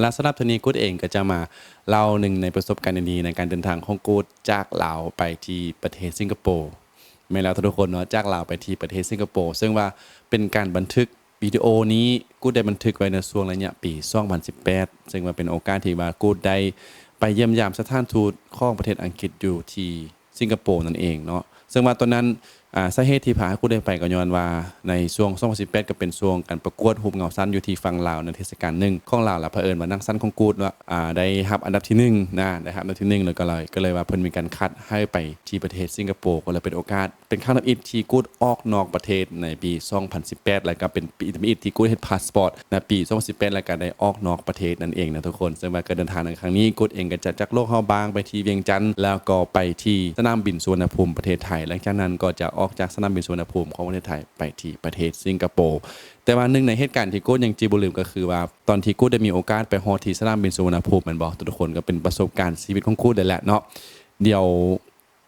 แล้วสำหรับทนี้กูดเองก็จะมาเล่าหนึ่งในประสบการณ์ดีในการเดินทางของกูดจากลาวไปที่ประเทศสิงคโปร์ไม่แล้วทุกคนเนาะจากลาวไปที่ประเทศสิงคโปร์ซึ่งว่าเป็นการบันทึกวิดีโอนี้กูดได้บันทึกไว้ในช่วงระยะปี2018 ซึ่งว่าเป็นโอกาสที่ว่ากูดได้ไปเยี่ยมยามสถานทูตของประเทศอังกฤษอยู่ที่สิงคโปร์นั่นเองเนาะซึ่งว่าตอนนั้น อ่าสาเหตุที่พากูได้ไปก็ย้อนว่าในช่วง2018ก็เป็นช่วงการประกวดรูปเงาสั้นอยู่ที่ฝั่งลาวในเทศกาลหนึ่งของลาวแล้วเผอิญว่านักสั้นของกูดว่าอ่าได้รับอันดับที่หนึ่งนะได้รับอันดับที่หนึ่งเลยก็เลยก็เลยว่าเพิ่นมีการคัดให้ไปที่ประเทศสิงคโปร์ก็เลยเป็นโอกาส เป็นครั้งนับอิฐที่กูดออกนอกประเทศในปี 2018 แล้วก็เป็นปีนับอิฐที่กูดเฮ็ดพาสปอร์ตในปี 2018 แล้วก็ได้ออกนอกประเทศนั่นเองนะทุกคนซึ่งว่าการเดินทางในครั้งนี้กูดเองก็จะจากโลกเฮาบางไปที่เวียงจันทร์แล้วก็ไปที่สนามบินสุวรรณภูมิประเทศไทยหลังจากนั้นก็จะออกจากสนามบินสุวรรณภูมิของประเทศไทยไปที่ประเทศสิงคโปร์แต่ว่าหนึ่งในเหตุการณ์ที่กูดยังจีบุลืมก็คือว่าตอนที่กูดได้มีโอกาสไปฮอที่สนามบินสุวรรณภูมิมันบอกทุกคนก็เป็นประสบการณ์ชีวิตของกูดเลยแหละเนาะเดี๋ยว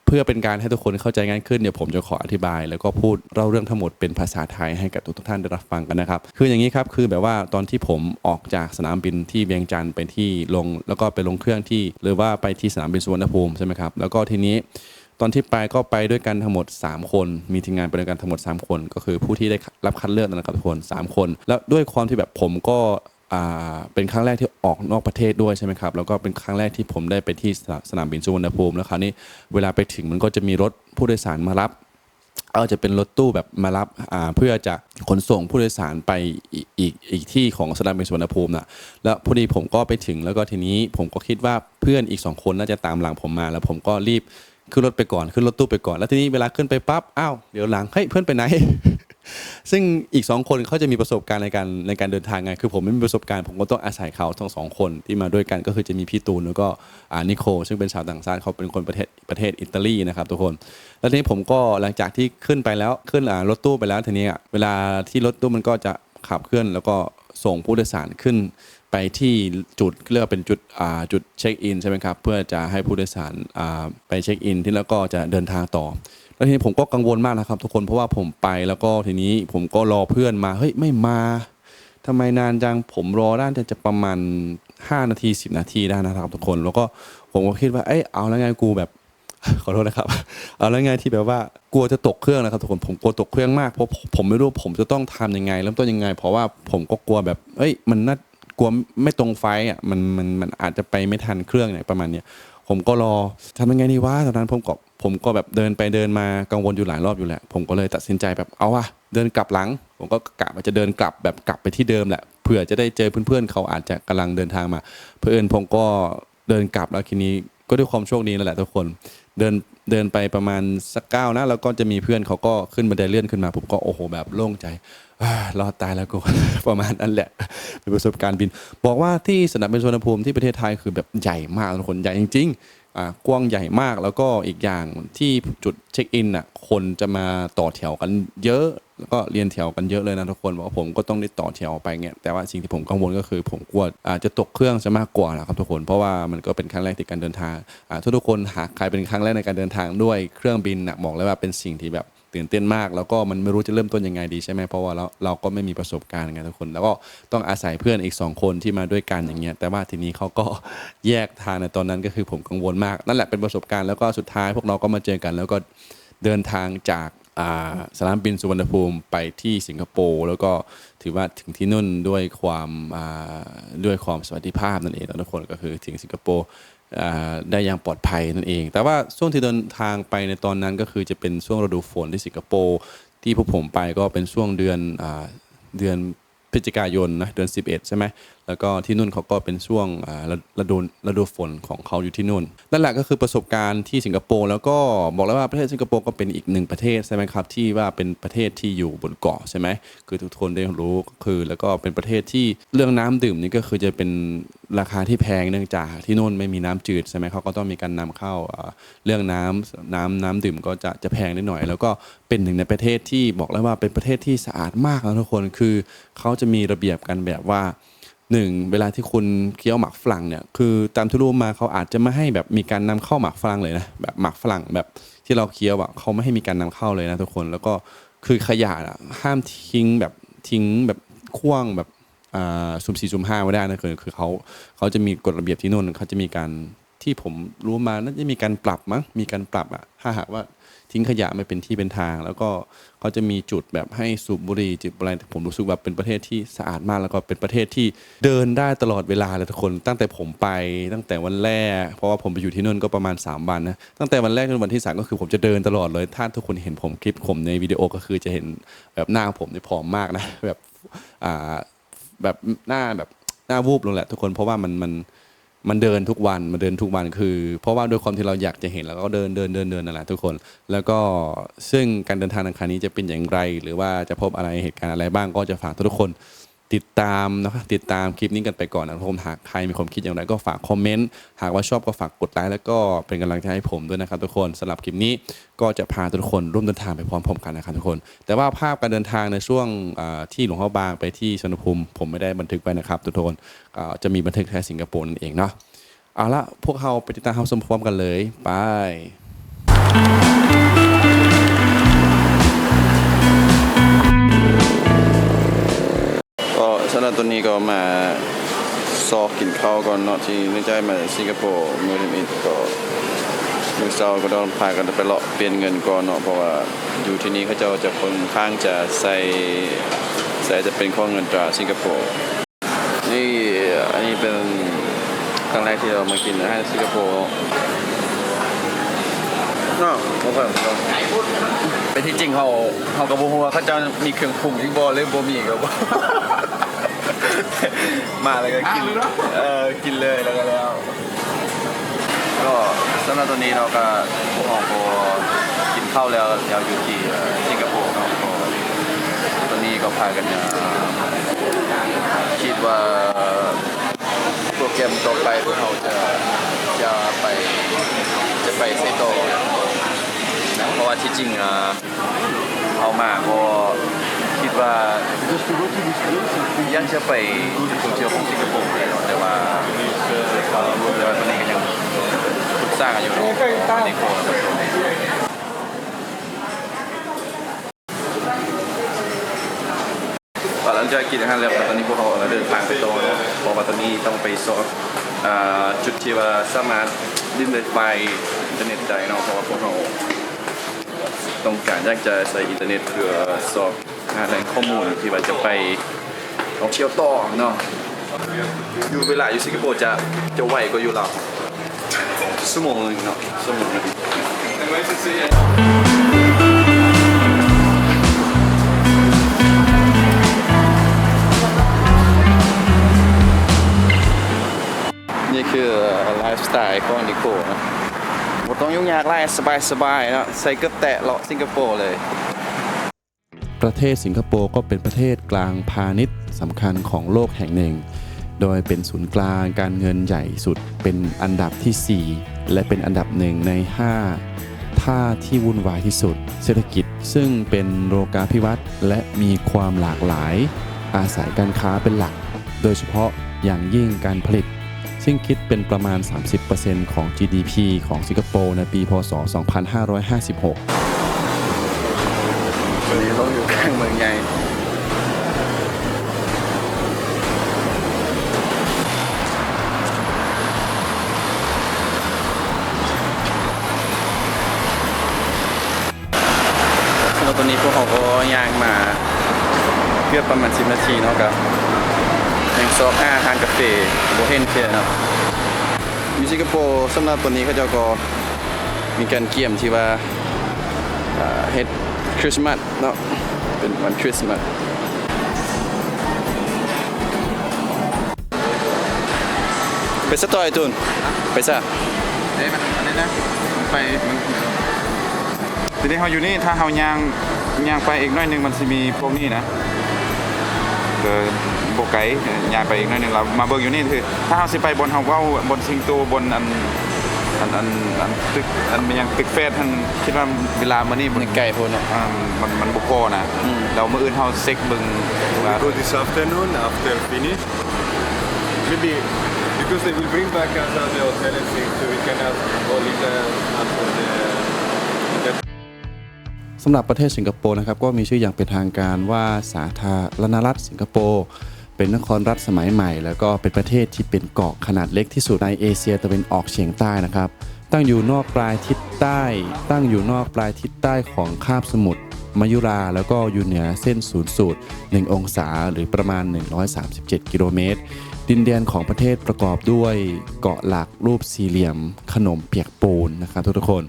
เพื่อเป็นการให้ทุกคนเข้าใจง่ายขึ้นเดี๋ยวผมจะขออธิบาย แล้วก็พูดเล่าเรื่องทั้งหมดเป็นภาษาไทยให้กับทุกท่านได้รับฟังกันนะครับ คืออย่างนี้ครับคือแบบว่าตอนที่ผมออกจากสนามบินที่เวียงจันทร์ไปที่ลง แล้วก็ไปลงเครื่องที่หรือว่าไปที่สนามบินสุวรรณภูมิใช่ไหมครับแล้วก็ทีนี้ ตอนที่ไปก็ไปด้วยกันทั้งหมด 3 คน มีทีมงานไปด้วยกันทั้งหมด 3 คน ก็คือผู้ที่ได้รับคัดเลือกนะครับทุกคน 3 คน แล้วด้วยความที่แบบผมก็เป็นครั้งแรกที่ออกนอกประเทศด้วยใช่ไหมครับแล้วก็เป็นครั้งแรกที่ผมได้ไปที่สนามบินสุวรรณภูมิแล้วคราวนี้เวลาไปถึงมันก็จะมีรถผู้โดยสารมารับเอาจะเป็นรถตู้แบบมารับเพื่อจะขนส่งผู้โดยสารไปอีกอีกอีกที่ของสนามบินสุวรรณภูมินะแล้วพอดีผมก็ไปถึงแล้วก็ทีนี้ผมก็คิดว่าเพื่อนอีกสองคนน่าจะตามหลังผมมา แล้วผมก็รีบ ขึ้นรถไปก่อนขึ้นรถตู้ไปก่อน แล้วทีนี้เวลาขึ้นไปปั๊บอ้าวเดี๋ยวหลังเฮ้ยเพื่อนไปไหน ซึ่งอีกสองคนเขาจะมีประสบการณ์ในการในการเดินทางไงคือผมไม่มีประสบการณ์ผมก็ต้องอาศัยเขาทั้งสองคนที่มาด้วยกันก็คือจะมีพี่ตูนแล้วก็อ่านิโค ซึ่งเป็นชาวต่างชาติเขาเป็นคนประเทศประเทศอิตาลีนะครับทุกคน แล้วทีนี้ผมก็หลังจากที่ขึ้นไปแล้วขึ้นรถตู้ไปแล้วทีนี้เวลาที่รถตู้มันก็จะขับเคลื่อนแล้วก็ส่งผู้โดยสารขึ้น ไปที่จุดเรียกเป็นจุดจุดเช็คอินใช่ไหมครับเพื่อจะให้ผู้โดยสารไปเช็คอิน ที่แล้วก็จะเดินทางต่อ แล้วทีนี้ผมก็กังวลมากนะครับ ทุกคนเพราะว่าผมไปแล้วก็ทีนี้ผมก็รอเพื่อนมาเฮ้ยไม่มาทำไมนานจังผมรอด้านจะประมาณ 5 นาที 10 นาทีได้นะครับทุกคน แล้วก็ผมก็คิดว่าเอ้ยเอาแล้วไงกูแบบขอโทษนะครับ เอาแล้วไงที่แบบว่ากลัวจะตกเครื่องนะครับทุกคนผมกลัวตกเครื่องมากเพราะผมไม่รู้ผมจะต้องทำยังไง เริ่มต้นยังไง เพราะว่าผมก็กลัวแบบเอ้ยมันน่า กลัวไม่ตรงไฟอะมันมันมันอาจจะไปไม่ทันเครื่องเนี่ยประมาณเนี้ยผมก็รอทำยังไงดีวะตอนนั้นผมก็ผมก็แบบเดินไปเดินมากังวลอยู่หลายรอบอยู่แหละ ผมก็เลยตัดสินใจแบบเอาวะเดินกลับหลัง ผมก็กะว่าจะเดินกลับแบบกลับไปที่เดิมแหละเผื่อจะได้เจอเพื่อนๆเขาอาจจะกำลังเดินทางมา เพื่อนผมก็เดินกลับแล้วทีนี้ก็ด้วยความโชคดีนั่นแหละทุกคนเดินเดินไปประมาณสักก้าวนะแล้วก็จะมีเพื่อนเขาก็ขึ้นบันไดเลื่อนขึ้นมาผมก็โอ้โหแบบโล่งใจ รอดตายแล้วกู ประมาณนั้นแหละ เป็นประสบการณ์บิน บอกว่าที่สนามบินสุวรรณภูมิที่ประเทศไทยคือแบบใหญ่มากทุกคนใหญ่จริงๆอ่ากว้างใหญ่มากแล้วก็อีกอย่างที่จุดเช็คอินอะคนจะมาต่อแถวกันเยอะแล้วก็เรียนแถวกันเยอะเลยนะทุกคนบอกว่าผมก็ต้องได้ต่อแถวไปเงี้ยแต่ว่าสิ่งที่ผมกังวลก็คือผมกลัวอาจจะตกเครื่องจะมากกว่านะครับทุกคนเพราะว่ามันก็เป็นครั้งแรกในการเดินทางอ่าทุกคนหากใครเป็นครั้งแรกในการเดินทางด้วยเครื่องบินนะบอกเลยว่าเป็นสิ่งที่แบบ ตื่นเต้นมาก แล้วก็มันไม่รู้จะเริ่มต้นยังไงดีใช่ไหมเพราะว่าเราเราก็ไม่มีประสบการณ์ไงทุกคน แล้วก็ต้องอาศัยเพื่อนอีกสองคนที่มาด้วยกันอย่างเงี้ยแต่ว่าทีนี้เขาก็แยกทางในตอนนั้นก็คือผมกังวลมาก นั่นแหละเป็นประสบการณ์แล้วก็สุดท้ายพวกเราก็มาเจอกัน แล้วก็เดินทางจากาสนามบินสุวรรณภูมิไปที่สิงคโปร์แล้วก็ถือว่าถึงที่นู่นด้วยความาด้วยความสวัสดิภาพนั่นเองทุกคนก็คือถึงสิงคโปร์ ได้อย่างปลอดภัยนั่นเอง แต่ว่าช่วงที่เดินทางไปในตอนนั้นก็คือจะเป็นช่วงฤดูฝนที่สิงคโปร์ที่พวกผมไปก็เป็นช่วงเดือนอเดือนพฤศจิกายนนะเดือน 11 ใช่ไหม แล้วก็ที่นู่นเขาก็เป็นช่วงฤดูฤดูฝนของเขาอยู่ที่นู่นนั่นแหละก็คือประสบการณ์ที่สิงคโปร์แล้วก็บอกแล้วว่าประเทศสิงคโปร์ก็เป็นอีกหนึ่งประเทศใช่ไหมครับที่ว่าเป็นประเทศที่อยู่บนเกาะใช่ไหมคือทุกคนได้รู้คือแล้วก็เป็นประเทศที่เรื่องน้ำดื่มนี่ก็คือจะเป็นราคาที่แพงเนื่องจากที่นู่นไม่มีน้ำจืดใช่ไหมเขาก็ต้องมีการนำเข้าเรื่องน้ำน้ำน้ำดื่มก็จะจะแพงนิดหน่อย แล้วก็เป็นหนึ่งในประเทศที่บอกแล้วว่าเป็นประเทศที่สะอาดมากนะทุกคนคือเขาจะมีระเบียบกันแบบว่า หนึ่งเวลาที่คุณเคี้ยวหมากฝรั่งเนี่ยคือตามที่รู้มาเขาอาจจะไม่ให้แบบมีการนำเข้าหมากฝรั่งเลยนะแบบหมากฝรั่งแบบที่เราเคี้ยวอะเขาไม่ให้มีการนำเข้าเลยนะทุกคนแล้วก็คือขยะอะห้ามทิ้งแบบทิ้งแบบขว้างแบบอ่าสุ่มสี่สุ่มห้าไม่ได้นะคือคือเขาเขาจะมีกฎระเบียบที่นู่นเขาจะมีการที่ผมรู้มาน่าจะมีการปรับมั้งมีการปรับอะถ้าหากว่า ทิ้งขยะไม่เป็นที่เป็นทาง แล้วก็เขาจะมีจุดแบบให้สูบบุหรี่จุดอะไรผมรู้สึกแบบเป็นประเทศที่สะอาดมากแล้วก็เป็นประเทศที่เดินได้ตลอดเวลาเลยทุกคน ตั้งแต่ผมไปตั้งแต่วันแรก เพราะว่าผมไปอยู่ที่นู่นก็ประมาณ 3 วันนะตั้งแต่วันแรกจนวันที่สามก็คือผมจะเดินตลอดเลย ถ้าทุกคนเห็นผมคลิปผมในวิดีโอก็คือจะเห็นแบบหน้าผมเนี่ยผอมมากนะแบบอ่าแบบหน้าแบบหน้าวูบลงแหละทุกคนเพราะว่ามันมัน มันเดินทุกวันมันเดินทุกวันคือ เพราะว่าด้วยความที่เราอยากจะเห็นแล้วก็เดินเดินเดินเดินนั่นแหละทุกคน แล้วก็ซึ่งการเดินทางในครั้งนี้จะเป็นอย่างไร หรือว่าจะพบอะไรเหตุการณ์อะไรบ้างก็จะฝากทุกคน ติดตามนะครับติดตามคลิปนี้กันไปก่อนนะผมหากใครมีความคิดอย่างไรก็ฝากคอมเมนต์หากว่าชอบก็ฝากกดไลค์แล้วก็เป็นกำลังใจให้ผมด้วยนะครับทุกคนสำหรับคลิปนี้ก็จะพาทุกคนร่วมเดินทางไปพร้อมๆกันนะครับทุกคน แต่ว่าภาพการเดินทางในช่วงที่หลวงพ่อบางไปที่สวนภูมิ ผมไม่ได้บันทึกไว้นะครับทุกคนจะมีบันทึกแค่สิงคโปร์นั่นเองเนาะเอาละพวกเราไปติดตามเฮาสมพร้อมกันเลย ไปำหรับตัวนี้ก็มาซอกกินข้าวก่อนเนาะที่นื่จากมาสิงคโปร์มือนิมิตก็มือเช้าก็ต้องพากันไปเลาะเปลี่ยนเงินก่อนเนาะเพราะว่าอยู่ที่นี่เขาเจะจะค่อนข้างจะใส่ใส่จะเป็นข้อเงินตราสิงคโปร์นี่อันนี้เป็นครั้งแรกที่เรามากินอาหารสิงคโปร์เนาะโอเคไปที่จริงเขาเขากับบัวเขาจะมีเครื่องปรุงที่บอหรือบ่มีกับ มาแล้วก็กิน เออ กินเลยแล้วก็แล้ว ก็สำหรับตัวนี้เราก็พวกเราก็กินข้าวแล้วเราอยู่ที่เอ่อสิงคโปร์เนาะก็ตอนนี้ก็พากันเนี่ยคิดว่าโปรแกรมต่อไปพวกเราจะจะไปจะไปเซโตเพราะว่าที่จริงอะเอามาก็ คิดว่ายังจะไปท่องเที่ยวของสิงคโปร์เลยเนาะแต่ว่าแต่ว่าตอนนี้ก็ยังปรึกษากันอยู่ในโครับหลังจากกินอาหารแล้วตอนนี้พวกเขาเดินทางไปโตอเนะเพราะว่าตอนนี้ต้องไปสอบจุดที่ว่าสามารถดิ้นเน็ตไฟอินเทอร์เน็ตได้เนาะเพราะว่าพวกเรา ต้องการอยากจะใช้อินเทอร์เน็ตเพื่อสอบหาแหล่งข้อมูลที่ว่าจะไปท่องเที่ยวต่อเนาะอยู่เวลาอยู่สิงคโปร์จะจะไวกว่าอยู่เราวชั่วโมงนึงเนาะชั่วโมงนึงนี่คือไลฟ์สไตล์ของนิโก้นะ ต้องยุ่งยากไล่สบายๆนะใส่เกือบแตะเลาะสิงคโปร์เลย ประเทศสิงคโปร์ก็เป็นประเทศกลางพาณิชย์สำคัญของโลกแห่งหนึ่ง โดยเป็นศูนย์กลางการเงินใหญ่สุดเป็นอันดับทีสี่4 และเป็นอันดับหนึ่งใน 5 ท่าที่วุ่นวายที่สุด เศรษฐกิจซึ่งเป็นโลกาภิวัตน์และมีความหลากหลาย อาศัยการค้าเป็นหลัก โดยเฉพาะอย่างยิ่งการผลิต ซึ่งคิดเป็นประมาณ 30%ของ GDP ของสิงคโปร์ในปี พศ 2556วันนี้เราอยู่กลางเมืองใหญ่สำหรับตอนนี้พวกเขาก็ย่างมาเกือบประมาณ 10 นาทีเนาะครับ อกอาทานกาแฟโบเฮนเฟียเนาะอยู่สิงคโปร์สำหรับตัวนี้เขาเจะก็มีการเกี่ยมที่ว่าอ่าเฮ็ดคริสต์มาสเนาะเป็นวันคริสต์มาสไปสะต่อยตูนไปซะเอ้ยมันอันนี้นะมันไปมันทีนี้เขาอยู่นี่ถ้าเขายางยางไปอีกหน้อยหนึงมันจะมีพวกนี้นะเออ โบไกด์ยางไปอีกหน้อยหนึงเรามาเบิกอยู่นี่คือ ถ้าเขาสิไปบนเขาเว่าบนสิงโตบนอันอันอันอันตึกอันมันยังตึกเฟสท่านคิดว่าเวลามานี่มันไก่พูนเนาะอ่ามันมันบุกพอนะอืมเราเมื่ออื่นเขาเซ็กเบึงว่า go this afternoon after finish. Maybe because they will bring back us at the hotel and things, so we can have all it uh, after the. the สำหรับประเทศสิงคโปร์นะครับก็มีชื่ออย่างเป็นทางการว่าสาธารณรัฐสิงคโปร์ เป็นนครรัฐสมัยใหม่ แล้วก็เป็นประเทศที่เป็นเกาะขนาดเล็กที่สุดในเอเชียตะวันออกเฉียงใต้นะครับ ตั้งอยู่นอกปลายทิศใต้ ตั้งอยู่นอกปลายทิศใต้ของคาบสมุทรมายุราแล้วก็อยู่เหนือเส้นศูนย์สูตร 1 องศาหรือประมาณ 137 กิโลเมตร ดินแดนของประเทศประกอบด้วยเกาะหลักรูปสี่เหลี่ยม ขนมเปียกปูนนะครับทุกคน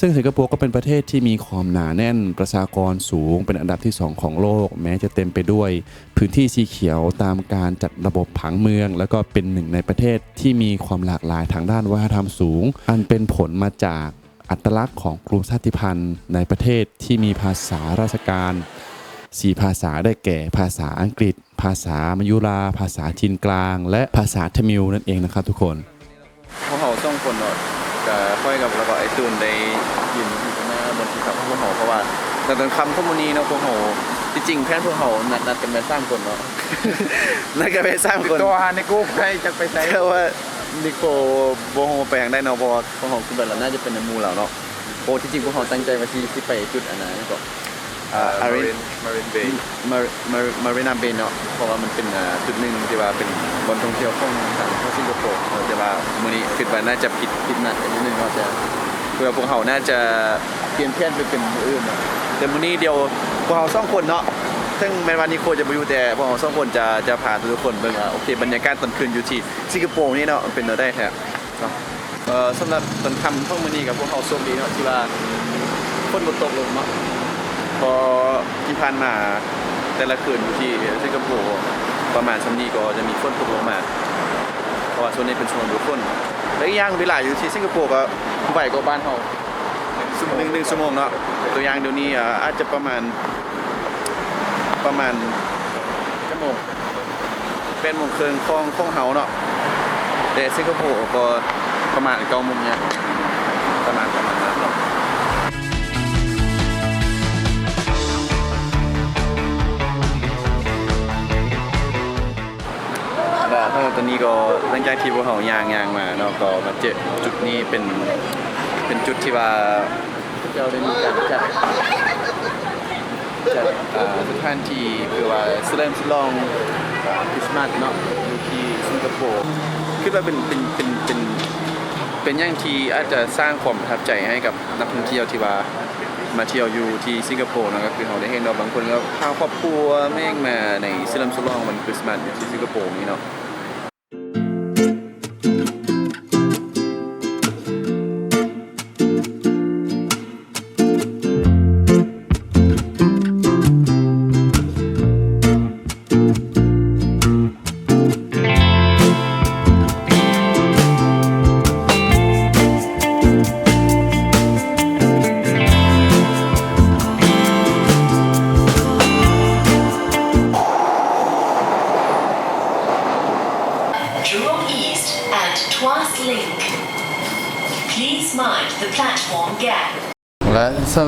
ซึ่งสิงคโปร์ก็เป็นประเทศที่มีความหนาแน่นประชากรสูงเป็นอันดับที่ 2 ของโลก แม้จะเต็มไปด้วย พื้นที่สีเขียวตามการจัดระบบผังเมือง แล้วก็เป็นหนึ่งในประเทศที่มีความหลากหลายทางด้านวัฒนธรรมสูง อันเป็นผลมาจากอัตลักษณ์ของกลุ่มชาติพันธุ์ ในประเทศที่มีภาษาราชการสี่ภาษาได้แก่ภาษาอังกฤษ ภาษามยุรา ภาษาจีนกลาง และภาษาทมิลนั่นเองนะครับทุกคนเขาส่งคนเนาะ ตูนได้ยืนอยู่ข้างหน้าบนที่ขับพวกเขาเพราะว่าแต่ตอนคำข้อมูลนี้เนาะพวกเขาที่จริงแค่พวกเขานัดนัดกันไปสร้างคนเนาะนัดกันไปสร้างคนตัวหาในกูใครจะไปใส่แต่ว่านิโคโบโฮไปยังได้เนาะเพราะว่าพวกเขาคือแบบเราน่าจะเป็นในหมูเราเนาะโอ้ที่จริงพวกเขาตั้งใจมาที่ที่ไปจุดอันนั้นก็ Uh, Arin- Marine, Marine Bay. มามามารีนาเบนเนาะเพราะว่ามันเป็นอ่าจุดหนึ่งที่ว่าเป็นบนท่องเที่ยวของทางของสิงคโปร์เออแต่ว่ามื้อนี้คิดว่าน่าจะผิดผิดนัดกันนิดนึงเนาะแต่ เพื่อพวกเขาน่าจะเปลี่ยนแผนไปเป็นมืออื่นเนาะแต่มื้อนี้เดียวพวกเขาสองคนเนาะซึ่งแม้ว่านิโคจะไปอยู่แต่พวกเขาสองคนจะจะพาทุกคนเบิ่งโอเคบรรยากาศตอนคืนอยู่ที่สิงคโปร์นี่เนาะเป็นเนาะได้แท้เอ่อสำหรับตอนค่ำของมื้อนี้กับพวกเขาโชคดีเนาะที่ว่าฝนบ่ตกลงเนาะพอที่ผ่านมาแต่ละคืนอยู่ที่สิงคโปร์ประมาณสำนีก็จะมีฝนตกลงมา ว่าส่วนนี้เป็นช่วงฤดูคนและอีกอย่างเวลาอยู่ที่สิงคโปร์ก็ไหวกว่าบ้านเราหนึ่งหนึ่งชั่วโมงเนาะตัวอย่างเดี๋ยวนี้อ่าอาจจะประมาณประมาณชั่วโมงเป็นโมงครึ่งของของเฮาเนาะแต่สิงคโปร์ก็ประมาณเก้าโมงเนี่ย แล้ตอนนี้ก็หลังจากที่พวกเขายางยางมาเนาะก็มาเจอจุดนี้เป็นเป็นจุดที่ว่าเราได้มีการจัดจัดอ่าสถานที่คือว่าแสดงฉลองคริสต์มาสเนาะอยู่ที่สิงคโปร์คิดว่าเป็นเป็นเป็นเป็นเป็นอย่างที่อาจจะสร้างความประทับใจให้กับนักท่องเที่ยวที่ว่ามาเที่ยวอยู่ที่สิงคโปร์เนาะก็คือเขาได้เห็นเราะบางคนก็พาครอบครัวแม่งมาในเฉลิมฉลองวันคริสต์มาสอยู่ที่สิงคโปร์นี่เนาะ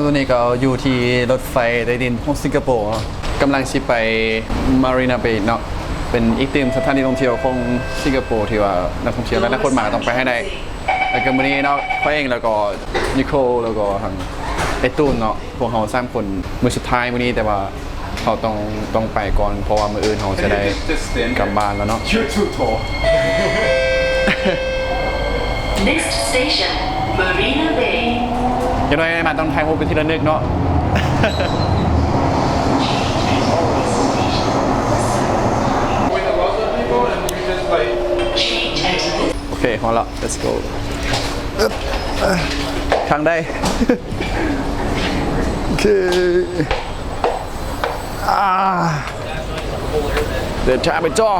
และสำหรับวันนี้ก็อยู่ที่รถไฟใต้ดินของสิงคโปร์กำลังชิไปมารีนาเบย์เนาะเป็นอีกตีมสถานที่ท่องเที่ยวของสิงคโปร์ที่ว่านักท่องเที่ยวและนักคนมาต้องไปให้ได้แล้วก็วันนี้เนาะเขาเองแล้วก็นิโคลแล้วก็ทางไอตูนเนาะพวกเขาสามคนมือสุดท้ายวันนี้แต่ว่าเขาต้องต้องไปก่อน เพราะว่ามืออื่นเขาจะได้กลับบ้านแล้วเนาะ You're too tall Next station, Marina Bay. ยังไงมาต้องไทยโฮเป็นที่ระลึกเนาะโอเคพอละ let's go ข้างได้โอเคอ่าเดินทางไปจ่อ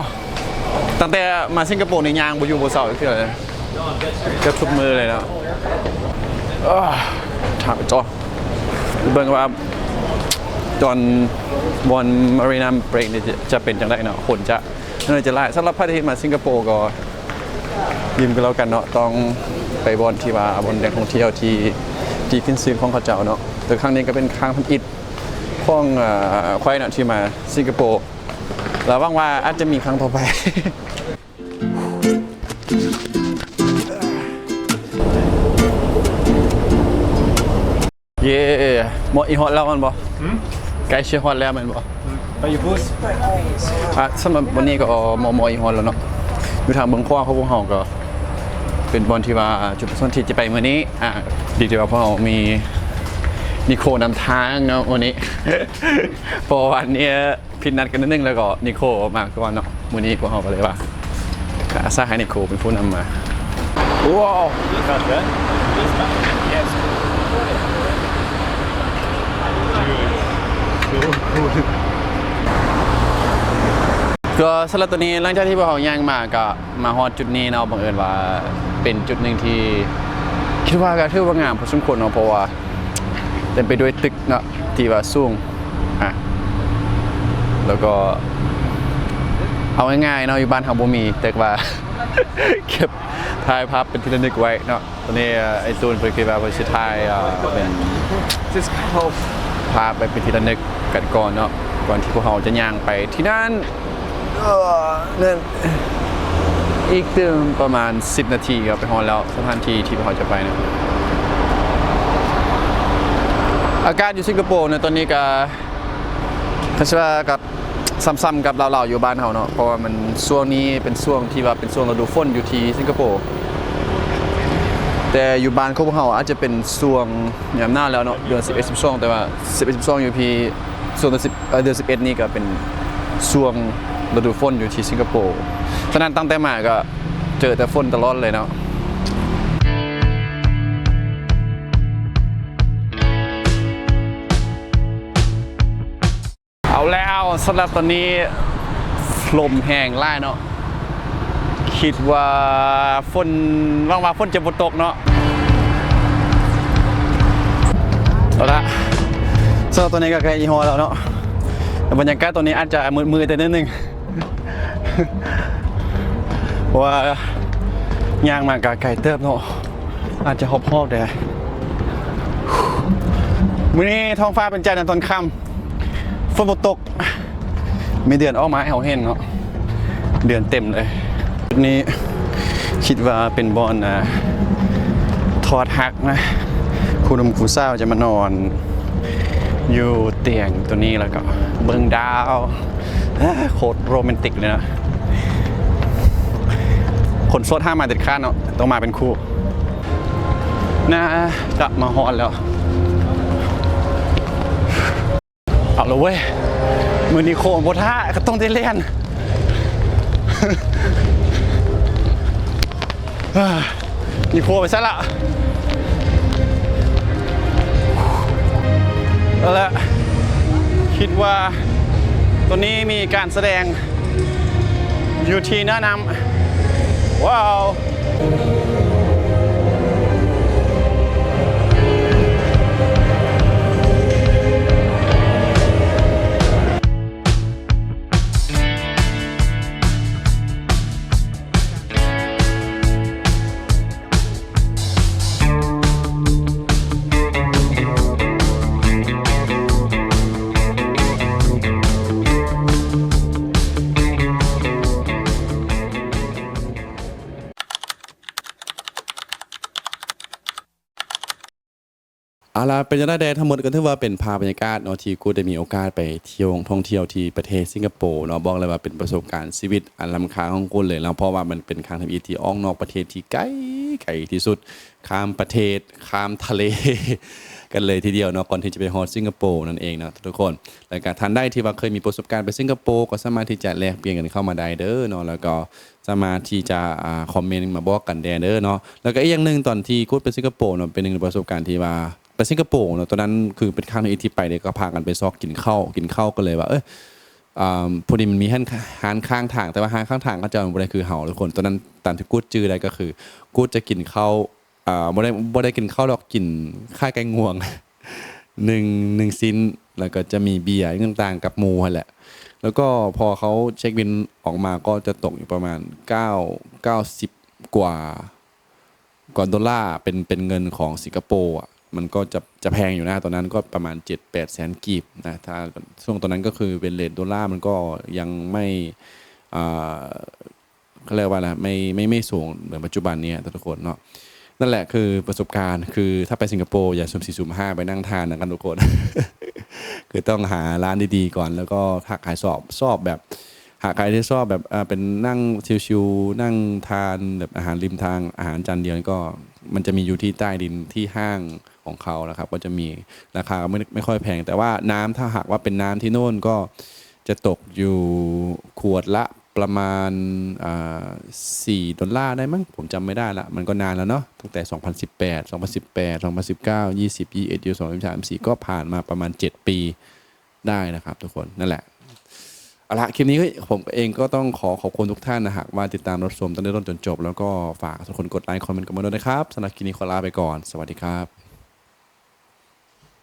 ตั้งแต่มาสิงคโปร์ในยางบอยู่บเสาอีกทีเลยเกือบทุกมือเลยแล้ว อ่าจอเบิ่งว่าตอนบอลมารีนาเบรกนี่จะเป็นจังไดเนาะคนจะน่าจะไล่สำหรับพระอาทิตย์มาสิงคโปร์ก็ยิ้มกันแล้วกันเนาะต้องไปบอลที่ว่าบอลแหล่งท่องเที่ยวที่ที่ขึ้นซื้อของเขาเจ้าเนาะแต่ครั้งนี้ก็เป็นครั้งพันอิดข้องควายเนาะที่มาสิงคโปร์แล้วว่างว่าอาจจะมีครั้งต่อไป เย่หมดอีฮอตแล้วมันบ่ไกลเชียร์ฮอตแล้วมันบ่ไปอยู่พุสอะสำหรับวันนี้ก็มอมอยฮอนแล้วเนาะอยู่ทางเบืองขว้างของพวกเราก็เป็นบอลที่ว่าจุดประสงค์ที่จะไปมื้อนี้อะดีที่ว่าพวกเรามีนิโคนำทางเนาะวันนี้เพอวันนี้ผิดนัดกันนิดนึงแล้วก็นิโคมาก่อนเนาะมื้อนี้พวกเราก็เลยว่าอาซาให้นิโคเป็นผู้นำมาว้าว ก็สำหรับตัวนี้หลังจากที่พวกเราย่างมาก็มาฮอดจุดนี้เนาะบังเอิญว่าเป็นจุดหนึ่งที่คิดว่าก็ถือว่างามพอสมควรเนาะเพราะว่าเต็มไปด้วยตึกเนาะที่ว่าสูงอะแล้วก็เอาง่ายๆเนาะอยู่บ้านเฮาบ่มีแต่ว่าเก็บถ่ายภาพเป็นที่ระลึกไว้เนาะตอนนี้เอ่อไอ้ตูนเพิ่นคิดว่าเพิ่นสิถ่ายเอ่อเป็น just help ภาพไปเป็นที่ระลึก กันก่อนเนาะก่อนที่พวกเราจะย่างไปที่นั่นเออนั่นอีกเติมประมาณ 10 นาทีครับไปฮอนแล้วสถานที่ที่เราจะไปเนี่ยอากาศอยู่สิงคโปร์เนี่ยตอนนี้ก็คาดว่ากับซ้ำๆกับเราๆอยู่บ้านเราเนาะเพราะว่ามันช่วงนี้เป็นช่วงที่ว่าเป็นช่วงฤดูฝนอยู่ที่สิงคโปร์แต่อยู่บ้านของพวกเราอาจจะเป็นช่วงยามหน้าแล้วเนาะเดือน11 12แต่ว่า11 12อยู่พี่ ช่วงเดือน10เอ่อเดือน11 นี่ก็เป็นช่วงฤดูฝนอยู่ที่สิงคโปร์ฉะนั้นตั้งแต่มาก็เจอแต่ฝนตลอดเลยเนาะเอาแล้วสำหรับตอนนี้ลมแห้งไล่เนาะคิดว่าฝนว่างว่าฝนจะบตกเนาะเอาละ สตัวนี้ก็ใกล้ยี่ห้อแล้วเนาะแต่บรรยากาศตัวนี้อาจจะมืดๆแต่นิดนึงว่าย่างมากาไก่เติบเนาะอาจจะหอบๆแต่มื้อนี้ท้องฟ้าเป็นใจในตอนค่ำฝนตก มีเดือนออกมาให้เราเห็นเนาะเดือนเต็มเลยจุดนี้คิดว่าเป็นบอลนะทอดหักนะครูดมครูเศร้าจะมานอน อยู่เตียงตัวนี้แล้วก็เบิ่งดาวโคตรโรแมนติกเลยนะคนโสดห้ามาเด็ดขาดเนาะต้องมาเป็นคู่น่าจะมาฮอนแล้ว เอาละเว้ย มือนี้โคมบท่าก็ต้องได้เล่นนี่โคไปซะละ เอาละคิดว่าตัวนี้มีการแสดงอยู่ที่หน้านำว้าว เอาเป็นยังไงแดนทั้งหมดก็ถือว่าเป็นภาพบรรยากาศเนาะที่กูได้มีโอกาสไปเที่ยวท่องเที่ยวที่ประเทศสิงคโปร์เนาะบอกเลยว่าเป็นประสบการณ์ชีวิตอันล้ำค่าของกูเลยแล้วเพราะว่ามันเป็นครั้งทำอีที่ออกนอกประเทศที่ไกลไกลที่สุด ข้ามประเทศ ข้ามทะเล กันเลยทีเดียวเนาะก่อนที่จะไปฮอดสิงคโปร์นั่นเองนะทุกคนแล้วก็ท่านได้ที่ว่าเคยมีประสบการณ์ไปสิงคโปร์ก็สามารถที่จะแลกเปลี่ยนกันเข้ามาได้เด้อเนาะแล้วก็สามารถที่จะอ่าคอมเมนต์มาบอกกันแดนเด้อเนาะแล้วก็อีกอย่างหนึ่งตอนที่กูไปสิงคโปร์เนาะเป็นหนึ่งในประสบการณ์ที่ว่า ไปสิงคโปร์เนอะตอนนั้นคือเป็นครั้งในที่ไปเนี่ยก็พากันไปซอกกินข้าวกินข้าวก็เลยว่าเออพอดีมันมีห้านห้านข้างทาง แต่ว่าห้านข้างทางก็จะไม่ได้คือเห่าทุกคนตอนนั้นตามที่กูดจื้อได้ก็คือ กูดจะกินข้าวอ่าไม่ได้ไม่ได้กินข้าวหรอกกินข้าวไก่งวงหนึ่งหนึ่งซินแล้วก็จะมีเบียร์ต่างๆกับมูแหละ แล้วก็พอเขาเช็คบินออกมาก็จะตกอยู่ประมาณ 9 90 กว่าก่อนดอลลาร์เป็นเป็นเงินของสิงคโปร์อะ มันก็จะจะแพงอยู่นะตอนนั้นก็ประมาณ 7 8 แสนกีบนะถ้าช่วงตอนนั้นก็คือเป็นเลทดอลลาร์มันก็ยังไม่เขาเรียกว่าอะไรไม่ไม่ไม่สูงเหมือนปัจจุบันนี้ทุกคนเนาะนั่นแหละคือประสบการณ์คือถ้าไปสิงคโปร์อย่าสุ่มสี่สุ่มห้าไปนั่งทานนะกันทุกคน คือต้องหาร้านดีๆก่อนแล้วก็ถ้าใครชอบชอบแบบ หากใครที่ชอบแบบเป็นนั่งชิวๆนั่งทานแบบอาหารริมทางอาหารจานเดียวก็มันจะมีอยู่ที่ใต้ดินที่ห้าง ของเขานะครับ ก็จะมีราคาไม่ไม่ค่อยแพง แต่ว่าน้ำถ้าหากว่าเป็นน้ำที่โน่นก็จะตกอยู่ขวดละประมาณอ่าสี่ดอลลาร์ได้มั้งผมจำไม่ได้ละ มันก็นานแล้วเนาะตั้งแต่ 2018 2018 2019 20 21 22 23 24ก็ผ่านมาประมาณ 7 ปีได้นะครับทุกคนนั่นแหละเอาละคลิปนี้ผมเองก็ต้องขอขอบคุณทุกท่านนะหากว่าติดตามรับชมตั้งแต่ต้นจนจบ แล้วก็ฝากทุกคนกดไลค์คอมเมนต์กันมาด้วยนะครับสำหรับคลิปนี้ขอลาไปก่อน สวัสดีครับ